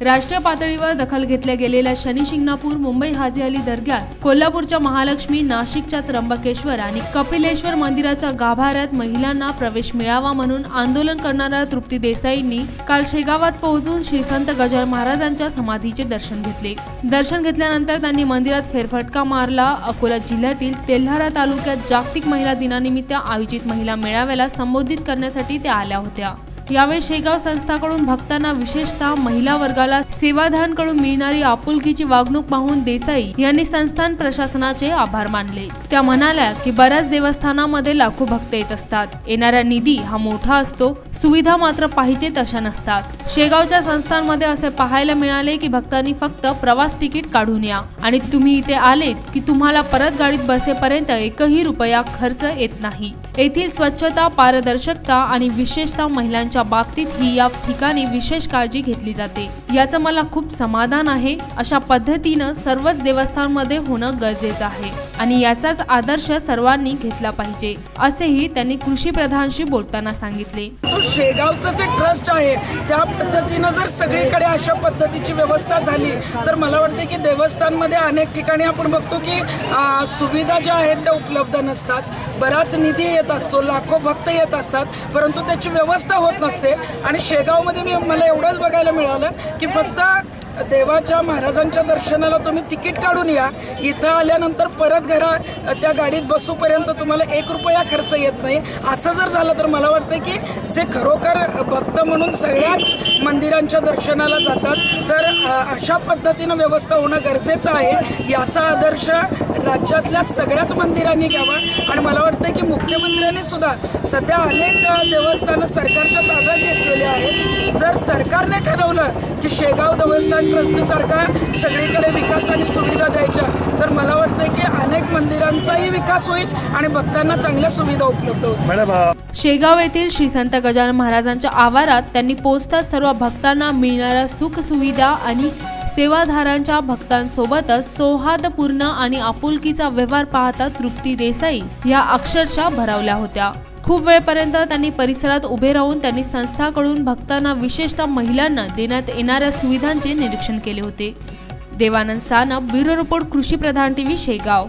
राष्ट्रीय पातळीवर दखल घेतल्या गेलेल्या शनी शिंगणापूर मुंबई हाजी अली दर्ग्यात कोल्हापूरच्या महालक्ष्मी नाशिकच्या त्र्यंबकेश्वर आणि कपिलेश्वर मंदिराच्या गाभाऱ्यात महिलांना प्रवेश मिळावा म्हणून आंदोलन करणाऱ्या तृप्ती देसाईंनी काल शेगावात पोहोचून श्री संत गजानन महाराजांच्या समाधीचे दर्शन घेतले. दर्शन घेतल्यानंतर त्यांनी मंदिरात फेरफटका मारला. अकोला जिल्ह्यातील तेल्हारा तालुक्यात जागतिक महिला दिनानिमित्त आयोजित महिला मेळाव्याला संबोधित करण्यासाठी त्या आल्या होत्या. यावेळी शेगाव संस्थाकडून भक्तांना विशेषतः महिला वर्गाला सेवाधानकडून मिळणारी आपुलकीची वागणूक पाहून देसाई यांनी संस्थान प्रशासनाचे आभार मानले. त्या म्हणाल्या की बऱ्याच देवस्थानामध्ये लाखो भक्त येत असतात. येणारा निधी हा मोठा असतो सुविधा मात्र पाहिजे तशा नसतात. शेगावच्या संस्थांमध्ये असे पाहायला मिळाले की भक्तांनी फक्त प्रवास तिकीट काढून या. आणि तुम्ही इथे आलेत की तुम्हाला परत गाडीत बसेपर्यंत एकही रुपया खर्च येत नाही. येथील स्वच्छता पारदर्शकता आणि विशेषतः महिलांच्या बाबतीत ही या ठिकाणी विशेष काळजी घेतली जाते. याचं मला खूप समाधान आहे. अशा पद्धतीनं सर्वच देवस्थानमध्ये होणं गरजेचं आहे आणि याचाच आदर्श सर्वांनी घेतला पाहिजे असेही त्यांनी कृषी प्रधानशी बोलताना सांगितले. तो शेगावचं जे ट्रस्ट आहे त्या पद्धतीनं जर सगळीकडे अशा पद्धतीची व्यवस्था झाली तर मला वाटते की देवस्थानमध्ये अनेक ठिकाणी आपण बघतो की सुविधा ज्या आहेत त्या उपलब्ध नसतात. बराच निधी येत असतो लाखो भक्त येत असतात परंतु त्याची व्यवस्था होत नसते. आणि शेगावमध्ये मी मला एवढंच बघायला मिळालं की फक्त देवाच्या महाराजांच्या दर्शनाला तुम्ही तिकीट काढून या. इथं आल्यानंतर परत घरा त्या गाडीत बसूपर्यंत तुम्हाला एक रुपया खर्च येत नाही. असं जर झालं तर मला वाटतं की जे खरोखर भक्त म्हणून सगळ्याच मंदिरांच्या दर्शनाला जातात तर अशा पद्धतीनं व्यवस्था होणं गरजेचं आहे. याचा आदर्श राज्यातल्या सगळ्याच मंदिरांनी घ्यावा. आणि मला वाटतं की मुख्यमंत्र्यांनी सुद्धा सध्या अनेक देवस्थानं सरकारच्या ताब्यात घेतलेली आहेत. जर सरकारने ठरवलं की शेगाव देवस्थान ट्रस्ट सारखा सगळीकडे विकास आणि सुविधा द्यायच्या तर मला वाटतं की अनेक मंदिरांचाही विकास होईल आणि भक्तांना चांगल्या सुविधा उपलब्ध होतील. शेगाव येथील श्री संत गजानन महाराजांच्या आवारात त्यांनी पोचताच सर्व भक्तांना मिळणाऱ्या सुख सुविधा आणि सेवाधारांच्या भक्तांसोबतच सौहार्दपूर्ण आणि आपुलकीचा व्यवहार पाहता तृप्ती देसाई या अक्षरशः भरावल्या होत्या. खूप वेळपर्यंत त्यांनी परिसरात उभे राहून त्यांनी संस्थाकडून भक्तांना विशेषतः महिलांना देण्यात येणाऱ्या सुविधांचे निरीक्षण केले होते. देवानंद सानप ब्युरो रिपोर्ट कृषी प्रधान टीव्ही शेगाव.